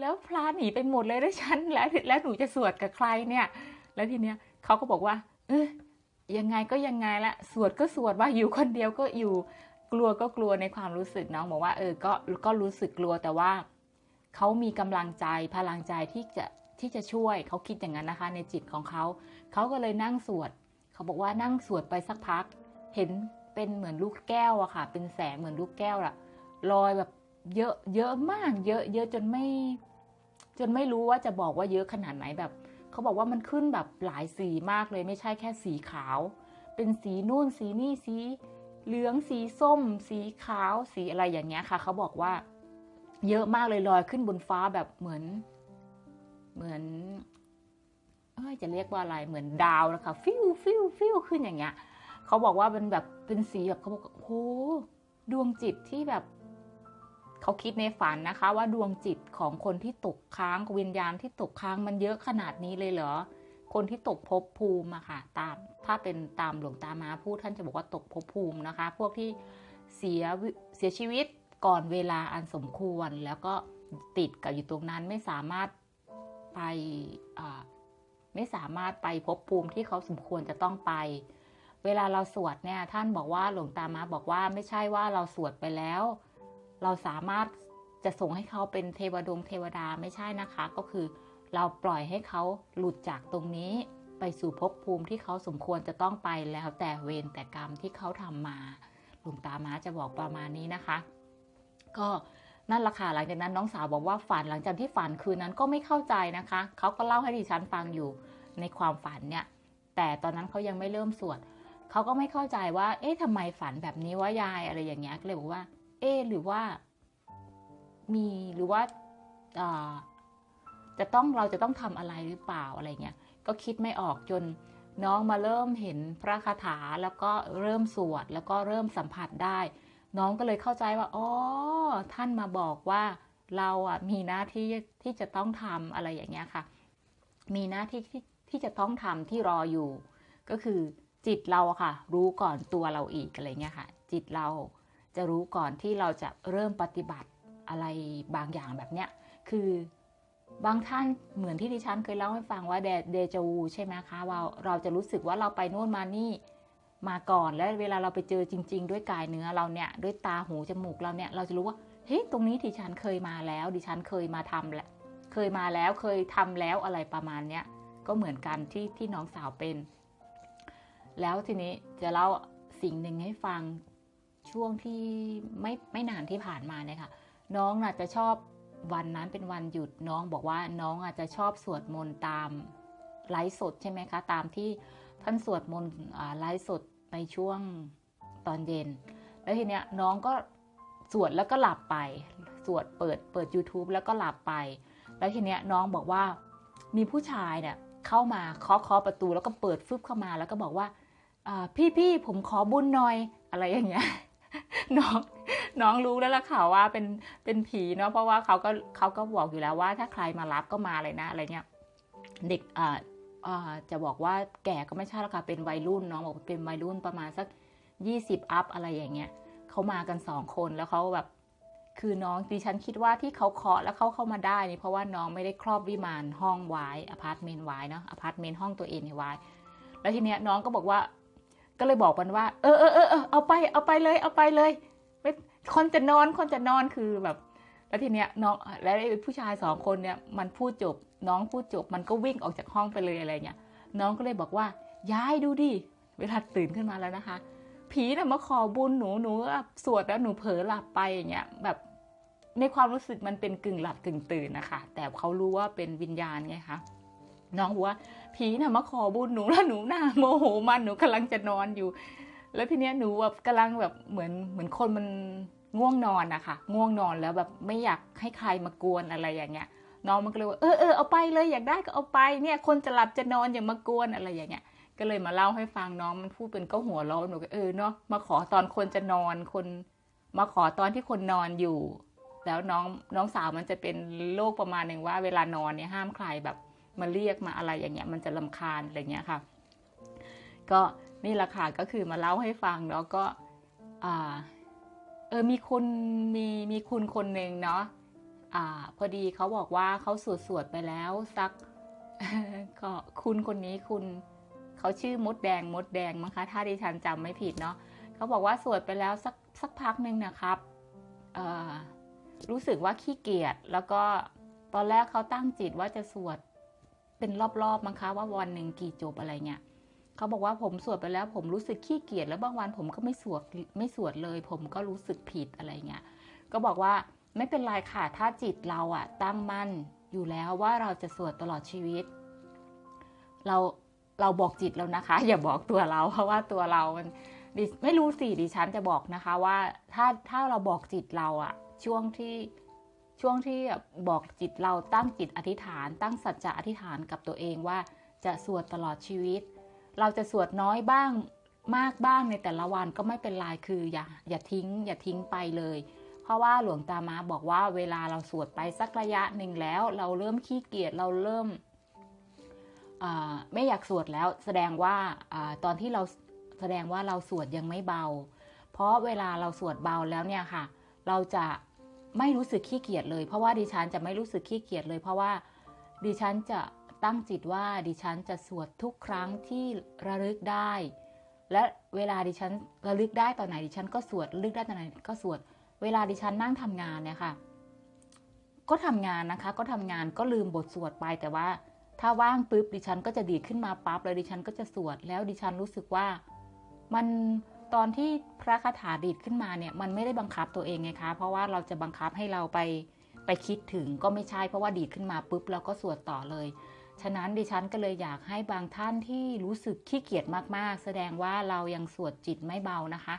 แล้วพระหนีไปหมดเลยด้วยฉันแล้วแล้วหนูจะสวดกับใครเนี่ย แล้วทีเนี้ยเขาก็บอกว่า เออยังไงก็ยังไงละสวดก็สวดว่าอยู่คนเดียวก็อยู่กลัวก็กลัวในความรู้สึกน้องบอกว่า เออก็ก็รู้สึกกลัวแต่ว่าเขามีกำลังใจพลังใจที่จะที่จะช่วยเขาคิดอย่างนั้นนะคะ ในจิตของเขาเขาก็เลยนั่งสวดเขาบอกว่านั่งสวดไปสักพัก เห็นเป็นเหมือนลูกแก้วอะค่ะ เป็นแสงเหมือนลูกแก้วอะลอยแบบเยอะเยอะมาก เยอะเยอะจนไม่ จนไม่รู้ว่าจะบอกว่าเยอะขนาดไหนแบบเขาบอกว่ามันขึ้นแบบหลายสีมากเลยไม่ใช่แค่สีขาว เป็นสีนู่นสีนี่สีเหลืองสีส้ม สีขาวสีอะไรอย่างเงี้ยค่ะ เขาบอกว่าเยอะมากเลยลอยขึ้นบนฟ้าแบบเหมือน เหมือนเอ้ยจะเรียกว่าอะไรเหมือนดาวนะคะฟิวฟิวฟิวขึ้นอย่างเงี้ย เขาบอกว่าเป็นแบบเป็นสีแบบเขาบอกโอ้ดวงจิตที่แบบ เขาคิดในฝันนะคะ ว่าดวงจิตของคนที่ตกค้างวิญญาณที่ตกค้างมันเยอะขนาดนี้เลยเหรอ คนที่ตกภพภูมิอะค่ะตามถ้าเป็นตามหลวงตามาพูดท่านจะบอกว่าตกภพภูมินะคะ พวกที่เสียเสียชีวิตก่อนเวลาอันสมควรแล้วก็ติดกับอยู่ตรงนั้นไม่สามารถไปไม่สามารถไปภพภูมิที่เขาสมควรจะต้องไป เวลาเราสวดเนี่ยท่านบอกว่าหลวงตามาบอกว่าไม่ใช่ว่าเราสวดไปแล้ว เราสามารถจะส่งให้เขาเป็นเทวดงเทวดาไม่ใช่นะคะ ก็คือ เราปล่อยให้เขาหลุดจากตรงนี้ไปสู่ภพภูมิที่เขาสมควรจะต้องไปแล้วแต่เวรแต่กรรมที่เขาทำมา หลวงตามาจะบอกประมาณนี้นะคะ ก็นั่นละค่ะหลังจากนั้นน้องสาวบอกว่าฝันหลังจากที่ฝันคืนนั้นก็ไม่เข้าใจนะคะ เขาก็เล่าให้ดิฉันฟังอยู่ในความฝันเนี่ย แต่ตอนนั้นเขายังไม่เริ่มสวดเขาก็ไม่เข้าใจว่า เอ๊ะทำไมฝันแบบนี้ว่ายายอะไรอย่างเงี้ยก็เลยบอกว่า เอหรือว่ามีหรือว่าจะต้องเราจะต้องทำอะไรหรือเปล่าอะไรเงี้ยก็คิดไม่ออกจนน้องมาเริ่มเห็นพระคาถาแล้วก็เริ่มสวดแล้วก็เริ่มสัมผัสได้ น้องก็เลยเข้าใจว่าอ๋อท่านมาบอกว่าเราอะมีหน้าที่ที่จะต้องทำอะไรอย่างเงี้ยค่ะ มีหน้าที่ที่ที่จะต้องทำที่รออยู่ ก็คือจิตเราค่ะ รู้ก่อนตัวเราอีกอะไรเงี้ยค่ะ จิตเรา จะรู้ก่อนที่เราจะเริ่มปฏิบัติอะไรบางอย่างแบบเนี้ย คือบางท่านเหมือนที่ดิฉันเคยเล่าให้ฟังว่าเดเดจวูใช่ไหมคะว่าเราจะรู้สึกว่าเราไปโน่นมานี่มาก่อนแล้วเวลาเราไปเจอจริง ๆ ด้วยกายเนื้อเราเนี่ย ด้วยตาหูจมูกเราเนี่ย เราจะรู้ว่าเฮ้ยตรงนี้ดิฉันเคยมาแล้ว ดิฉันเคยมาทำแหละเคยมาแล้วเคยทำแล้วอะไรประมาณเนี้ยก็เหมือนกันที่ที่น้องสาวเป็น แล้วทีนี้จะเล่าสิ่งหนึ่งให้ฟัง ช่วงที่ไม่ไม่นานที่ผ่านมาเนี่ยค่ะ น้องอาจจะชอบวันนั้นเป็นวันหยุดน้องบอกว่าน้องอาจจะชอบสวดมนต์ตามไลฟ์สดใช่ไหมคะ ตามที่ท่านสวดมนต์ไลฟ์สดในช่วงตอนเย็น แล้วทีเนี้ยน้องก็สวดแล้วก็หลับไป สวดเปิดเปิด YouTube แล้วก็หลับไป แล้วทีเนี้ยน้องบอกว่ามีผู้ชายเนี่ยเข้ามาเคาะเคาะประตูแล้วก็เปิดฟึบเข้ามาแล้วก็บอกว่าพี่พี่ผมขอบุญหน่อยอะไรอย่างเงี้ย น้องน้องรู้แล้วล่ะค่ะว่าเป็นเป็นผีเนาะเพราะว่าเขาก็เขาก็บอกอยู่แล้วว่า ถ้าใครมารับก็มาเลยนะอะไรเงี้ยเด็กอ่าอ่าจะบอกว่าแก่ก็ไม่ใช่ละค่ะเป็นวัยรุ่นน้องบอกเป็นวัยรุ่นประมาณสักยี่สิบอัพอะไรอย่างเงี้ยเขามากันสองคนแล้วเขาแบบคือน้องดิฉันคิดว่าที่เขาเคาะแล้วเขาเข้ามาได้นี่เพราะว่าน้องไม่ได้ครอบวิมานห้องไว้อพาร์ตเมนต์ไว้เนาะอพาร์ตเมนต์ห้องตัวเองไว้แล้วทีเนี้ยน้องก็บอกว่า ก็เลยบอกมันว่า เออเออเออเอาไปเอาไปเลยเอาไปเลยไม่คนจะนอนคนจะนอนคือแบบ แล้วทีเนี้ยน้องแล้วผู้ชายสองคนเนี่ยมันพูดจบ น้องพูดจบ มันก็วิ่งออกจากห้องไปเลยอะไรเงี้ยน้องก็เลยบอกว่า ย้ายดูดิเวลาตื่นขึ้นมาแล้วนะคะ ผีน่ะมาขอบุญหนูหนูสวดแล้วหนูเผลอหลับไปอย่างเงี้ยแบบในความรู้สึกมันเป็นกึ่งหลับกึ่งตื่นนะคะ แต่เขารู้ว่าเป็นวิญญาณไงคะ น้องบอกว่าผีน่ะมาขอบุญหนูแล้วหนูหน้าโมโหมันหนูกำลังจะนอนอยู่ แล้วทีเนี้ยหนูแบบกำลังแบบเหมือนเหมือนคนมันง่วงนอนนะคะง่วงนอนแล้วแบบไม่อยากให้ใครมากวนอะไรอย่างเงี้ยน้องมันก็เลยว่าเออเออเอาไปเลยอยากได้ก็เอาไปเนี่ย คนจะหลับจะนอนอย่ามากวนอะไรอย่างเงี้ย ก็เลยมาเล่าให้ฟังน้องมันพูดเป็นก็หัวเราะหนูก็เออเนาะมาขอตอนคนจะนอนคน มาขอตอนที่คนนอนอยู่ แล้วน้องน้องสาวมันจะเป็นโรคประมาณหนึ่งว่า เวลานอนเนี่ยห้ามใครแบบ มาเรียกมาอะไรอย่างเงี้ยมันจะลำคาญอะไรเงี้ยค่ะ ก็นี่แหละค่ะก็คือมาเล่าให้ฟังแล้วก็อ่าเออมีคุณมีมีคุณคนหนึ่งเนาะอ่า พอดีเขาบอกว่าเขาสวดสวดไปแล้วสักก็คุณคนนี้คุณเขาชื่อมดแดงมดแดงมั้งคะถ้าดิฉันจำไม่ผิดเนาะเขาบอกว่าสวดไปแล้วสักสักพักหนึ่งนะครับเออรู้สึกว่าขี้เกียจแล้วก็ตอนแรกเขาตั้งจิตว่าจะสวด เป็นรอบๆมั้งคะว่าวันหนึ่งกี่จบอะไรเงี้ยเขาบอกว่าผมสวดไปแล้ว ผมรู้สึกขี้เกียจแล้วบางวันผมก็ไม่สวดไม่สวดเลย ผมก็รู้สึกผิดอะไรเงี้ยก็บอกว่าไม่เป็นไรค่ะถ้าจิตเราอะตั้งมั่นอยู่แล้วว่าเราจะสวดตลอดชีวิต เราเราบอกจิตแล้วนะคะ อย่าบอกตัวเราเพราะว่าตัวเรามันไม่รู้สิดิฉันจะบอกนะคะว่าถ้าถ้าเราบอกจิตเราอะช่วงที่ ช่วงที่บอกจิตเราตั้งจิตอธิษฐาน ตั้งสัจจะอธิษฐานกับตัวเองว่าจะสวดตลอดชีวิต เราจะสวดน้อยบ้างมากบ้างในแต่ละวันก็ไม่เป็นไรคืออย่าอย่าทิ้ง อย่าทิ้งไปเลย เพราะว่าหลวงตามาบอกว่าเวลาเราสวดไปสักระยะหนึ่งแล้ว เราเริ่มขี้เกียจเราเริ่มไม่อยากสวดแล้วแสดงว่าอตอนที่เราแสดงว่าเราสวดยังไม่เบา เพราะเวลาเราสวดเบาแล้วเนี่ยค่ะ เราจะ ไม่รู้สึกขี้เกียจเลย เพราะว่าดิฉันจะไม่รู้สึกขี้เกียจเลย เพราะว่าดิฉันจะตั้งจิตว่าดิฉันจะสวดทุกครั้งที่ระลึกได้ และเวลาดิฉันระลึกได้ตอนไหนดิฉันก็สวดระลึกได้ตอนไหนก็สวด เวลาดิฉันนั่งทำงานเนี่ยค่ะ ก็ทำงานนะคะ ก็ทำงานก็ลืมบทสวดไปแต่ว่า ถ้าว่างปุ๊บดิฉันก็จะดีขึ้นมาปั๊บเลยดิฉันก็จะสวดแล้วดิฉันรู้สึกว่ามัน ตอนที่พระคาถาดีดขึ้นมาเนี่ยมันไม่ได้บังคับตัวเองไงคะ เพราะว่าเราจะบังคับให้เราไปไปคิดถึงก็ไม่ใช่เพราะว่าดีดขึ้นมาปุ๊บเราก็สวดต่อเลย ฉะนั้นดิฉันก็เลยอยากให้บางท่านที่รู้สึกขี้เกียจมากๆ แสดงว่าเรายังสวดจิตไม่เบานะคะ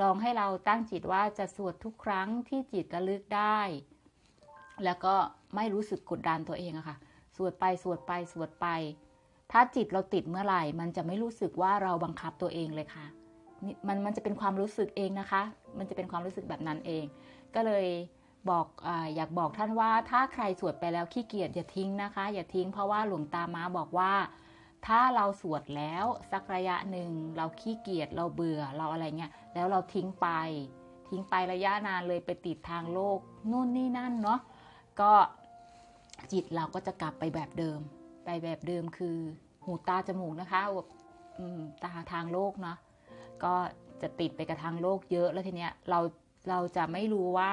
ลองให้เราตั้งจิตว่าจะสวดทุกครั้งที่จิตระลึกได้ แล้วก็ไม่รู้สึกกดดันตัวเองอะคะ่ะ สวดไปสวดไปสวดไป ถ้าจิตเราติดเมื่อไหร่ มันจะไม่รู้สึกว่าเราบังคับตัวเองเลยค่ะ มันมันจะเป็นความรู้สึกเองนะคะ มันจะเป็นความรู้สึกแบบนั้นเอง ก็เลยบอกออยากบอกท่านว่า ถ้าใครสวดไปแล้วขี้เกียจอย่าทิ้งนะคะ อย่าทิ้งเพราะว่าหลวงตามาบอกว่า ถ้าเราสวดแล้วสักระยะหนึ่งเราขี้เกียจเราเบื่อเราอะไรเงี้ยแล้วเราทิ้งไป ทิ้งไประยะนานเลยไปติดทางโลกนู่นนี่นั่นเนาะก็จิตเราก็จะกลับไปแบบเดิม ไปแบบเดิมคือ หูตาจมูกนะคะตาทางโลกเนาะ ก็จะติดไปกับทางโลกเยอะแล้วทีเนี้ยเราเราจะไม่รู้ว่า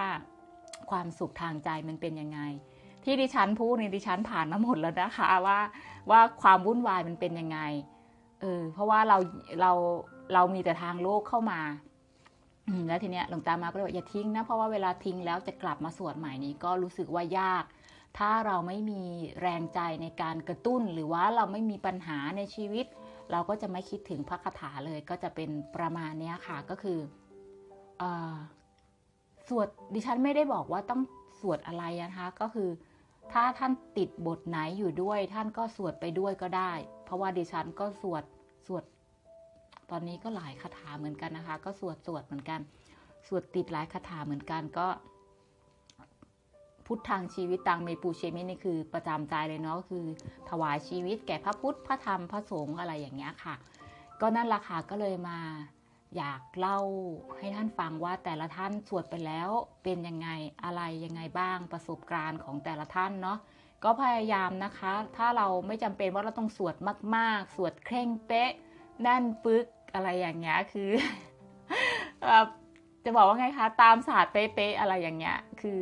ความสุขทางใจมันเป็นยังไง ที่ดิฉันพูดในดิฉันผ่านมาหมดแล้วนะคะว่าว่าความวุ่นวายมันเป็นยังไงเออเพราะว่าเราเราเรามีแต่ทางโลกเข้ามาแล้วทีเนี้ยหลวงตามาก็เลยอย่าทิ้งนะเพราะว่าเวลาทิ้งแล้วจะกลับมาสวดใหม่นี้ก็รู้สึกว่ายาก ถ้าเราไม่มีแรงใจในการกระตุ้น หรือว่าเราไม่มีปัญหาในชีวิต เราก็จะไม่คิดถึงพระคาถาเลยก็จะเป็นประมาณนี้ค่ะก็คืออสวดดิฉันไม่ได้บอกว่าต้องสวดอะไรนะคะก็คือ ถ้าท่านติดบทไหนอยู่ด้วย ท่านก็สวดไปด้วยก็ได้ เพราะว่าดิฉันก็สวดสวด ตอนนี้ก็หลายคาถาเหมือนกันนะคะ ก็สวดสวดเหมือนกัน สวดติดหลายคาถาเหมือนกันก็ พุทธทางชีวิตตังเมปูเชมินี่คือประจำใจเลยเนาะก็คือ ถวายชีวิตแก่พระพุทธพระธรรมพระสงฆ์อะไรอย่างเงี้ยค่ะ ก็นั่นละค่ะก็เลยมาอยากเล่าให้ท่านฟังว่าแต่ละท่านสวดไปแล้วเป็นยังไงอะไรยังไงบ้างประสบการณ์ของแต่ละท่านเนาะก็พยายามนะคะ ถ้าเราไม่จำเป็นว่าเราต้องสวดมาก ๆ สวดเคร่งเป๊ะแน่นปึกอะไรอย่างเงี้ยคือจะบอกว่าไงคะ ตามศาสตร์เป๊ะๆอะไรอย่างเงี้ยคือ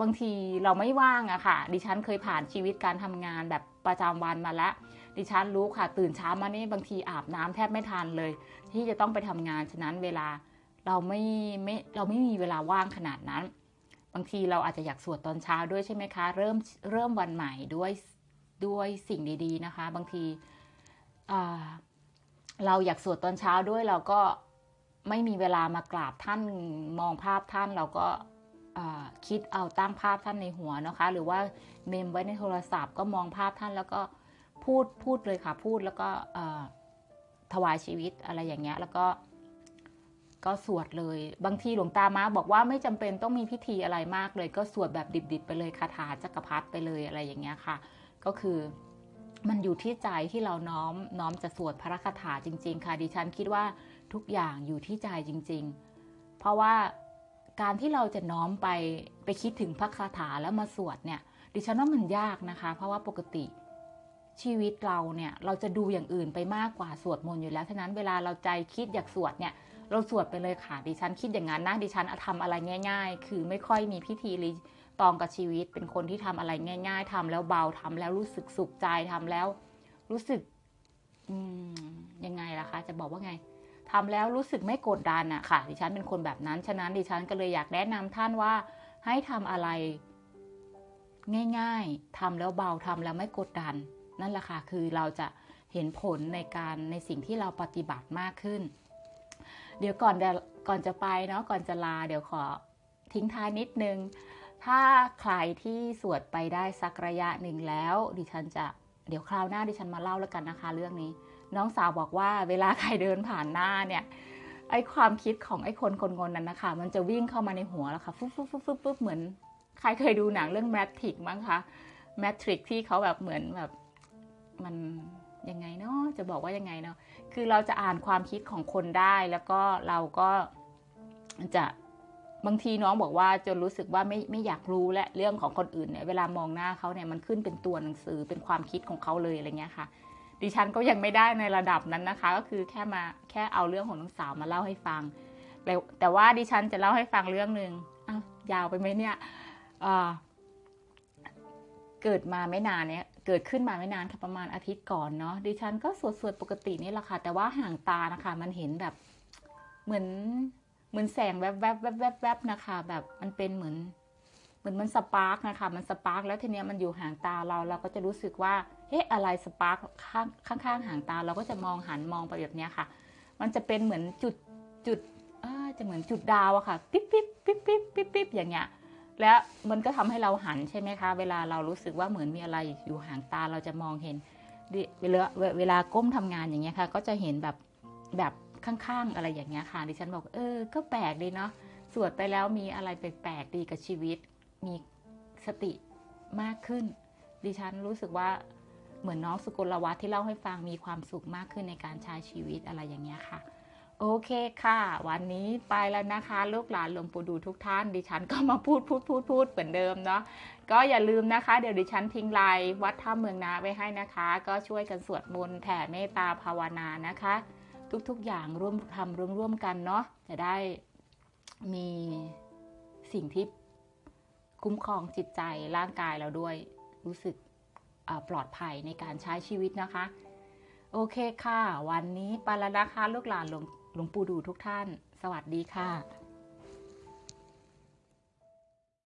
บางทีเราไม่ว่างอะค่ะ ดิฉันเคยผ่านชีวิตการทำงานแบบประจำวันมาแล้ว ดิฉันรู้ค่ะ ตื่นเช้ามานี่บางทีอาบน้ำแทบไม่ทันเลย ที่จะต้องไปทำงานฉะนั้นเวลาเราไม่ไม่เราไม่มีเวลาว่างขนาดนั้น บางทีเราอาจจะอยากสวดตอนเช้าด้วยใช่ไหมคะ เริ่มเริ่มวันใหม่ด้วยด้วยสิ่งดีๆนะคะ บางทีเราอยากสวดตอนเช้าด้วยเราก็ไม่มีเวลามากราบท่านมองภาพท่านเราก็ คิดเอาตั้งภาพท่านในหัวนะคะ หรือว่าเมมไว้ในโทรศัพท์ ก็มองภาพท่านแล้วก็พูดพูดเลยค่ะพูดแล้วก็ถวายชีวิตอะไรอย่างเงี้ยแล้วก็ก็สวดเลย บางทีหลวงตามาบอกว่าไม่จำเป็นต้องมีพิธีอะไรมากเลย ก็สวดแบบดิบๆ ไปเลยคาถาจักรพรรดิไปเลยอะไรอย่างเงี้ยค่ะ ก็คือมันอยู่ที่ใจที่เราน้อมน้อมจะสวดพระคาถาจริง ๆ ค่ะดิฉันคิดว่าทุกอย่างอยู่ที่ใจจริง ๆ เพราะว่า การที่เราจะน้อมไปไปคิดถึงพระคาถาแล้วมาสวดเนี่ย ดิฉันว่ามันยากนะคะ เพราะว่าปกติชีวิตเราเนี่ยเราจะดูอย่างอื่นไปมากกว่าสวดมนต์อยู่แล้วฉะนั้นเวลาเราใจคิดอยากสวดเนี่ย เราสวดไปเลยค่ะ ดิฉันคิดอย่างนั้นนะดิฉันทำอะไรง่าย ๆ คือไม่ค่อยมีพิธีรีตองกับชีวิต เป็นคนที่ทำอะไรง่าย ๆทำแล้วเบาทำแล้วรู้สึกสุขใจทำแล้ว รู้สึกอืมยังไงล่ะคะ จะบอกว่าไง ทำแล้วรู้สึกไม่กดดันอะค่ะ ดิฉันเป็นคนแบบนั้น ฉะนั้นดิฉันก็เลยอยากแนะนำท่านว่าให้ทำอะไร ง่าย ๆทำแล้วเบาทำแล้วไม่กดดัน นั่นแหละค่ะ คือเราจะเห็นผลในการในสิ่งที่เราปฏิบัติมากขึ้น เดี๋ยวก่อนก่อนจะไปเนาะก่อนจะลา เดี๋ยวขอทิ้งท้ายนิดนึง ถ้าใครที่สวดไปได้สักระยะหนึ่งแล้ว ดิฉันจะเดี๋ยวคราวหน้าดิฉันมาเล่าแล้วกันนะคะ เรื่องนี้ น้องสาวบอกว่าเวลาใครเดินผ่านหน้าเนี่ยไอความคิดของไอคนคนคนนั้นนะคะ มันจะวิ่งเข้ามาในหัวแล้วค่ะฟึ๊บฟึ๊บฟึ๊บฟึ๊บฟึ๊บเหมือนใครเคยดูหนังเรื่องแมทริกมั้งคะแมทริกที่เขาแบบเหมือนแบบมันยังไงเนาะจะบอกว่ายังไงเนาะคือเราจะอ่านความคิดของคนได้แล้วก็เราก็จะบางทีน้องบอกว่าจนรู้สึกว่าไม่ไม่อยากรู้และเรื่องของคนอื่นเนี่ยเวลามองหน้าเขาเนี่ยมันขึ้นเป็นตัวหนังสือเป็นความคิดของเขาเลยอะไรเงี้ยค่ะ ดิฉันก็ยังไม่ได้ในระดับนั้นนะคะ ก็คือแค่มาแค่เอาเรื่องของน้องสาวมาเล่าให้ฟังแต่แต่ว่าดิฉันจะเล่าให้ฟังเรื่องหนึ่งอ้าวยาวไปไหมเนี่ยเกิดมาไม่นานเนี่ยเกิดขึ้นมาไม่นานค่ะประมาณอาทิตย์ก่อนเนาะดิฉันก็สวดสวดปกตินี่แหละค่ะ แต่ว่าห่างตานะคะ มันเห็นแบบเหมือนเหมือนแสงแวบแวบแวบแวบนะคะ แบบมันเป็นเหมือน มือนมันสปาร์กนะคะ มันสปาร์กแล้วทีเนี้ยมันอยู่ห่างตาเราเราก็จะรู้สึกว่า เฮ้ยอะไรสปาร์กข้างข้างห่างตาเราก็จะมองหันมองไปแบบเนี้ยค่ะ มันจะเป็นเหมือนจุดจุดจะเหมือนจุดดาวอะค่ะ ปิ๊บปิ๊บปิ๊บปิ๊บปิ๊บปิ๊บอย่างเงี้ย แล้วมันก็ทำให้เราหันใช่ไหมคะ เวลาเรารู้สึกว่าเหมือนมีอะไรอยู่ห่างตาเราจะมองเห็น เวลาเวลาก้มทำงานอย่างเงี้ยค่ะ ก็จะเห็นแบบแบบข้างๆอะไรอย่างเงี้ยค่ะ ดิฉันบอกเออ ก็แปลกดีเนาะ สวดไปแล้วมีอะไรแปลกๆดีกับชีวิต มีสติมากขึ้น ดิฉันรู้สึกว่าเหมือนน้องสุกลวัฒน์ที่เล่าให้ฟังมีความสุขมากขึ้นในการใช้ชีวิตอะไรอย่างเงี้ยค่ะ โอเคค่ะ วันนี้ไปแล้วนะคะ ลูกหลานหลวงปู่ดูทุกท่าน ดิฉันก็มาพูดพูดพูดพูดเหมือนเดิมเนาะก็อย่าลืมนะคะ เดี๋ยวดิฉันทิ้งไลน์วัดท่าเมืองนาไว้ให้นะคะ ก็ช่วยกันสวดมนต์แผ่เมตตาภาวนานะคะ ทุกๆอย่างร่วมทำร่วมร่วมกันเนาะจะได้มีสิ่งที่ คุ้มครองจิตใจร่างกายเราด้วย รู้สึกปลอดภัยในการใช้ชีวิตนะคะ โอเคค่ะ วันนี้ไปแล้วนะคะลูกหลานหลวงงปู่ดูทุกท่าน สวัสดีค่ะ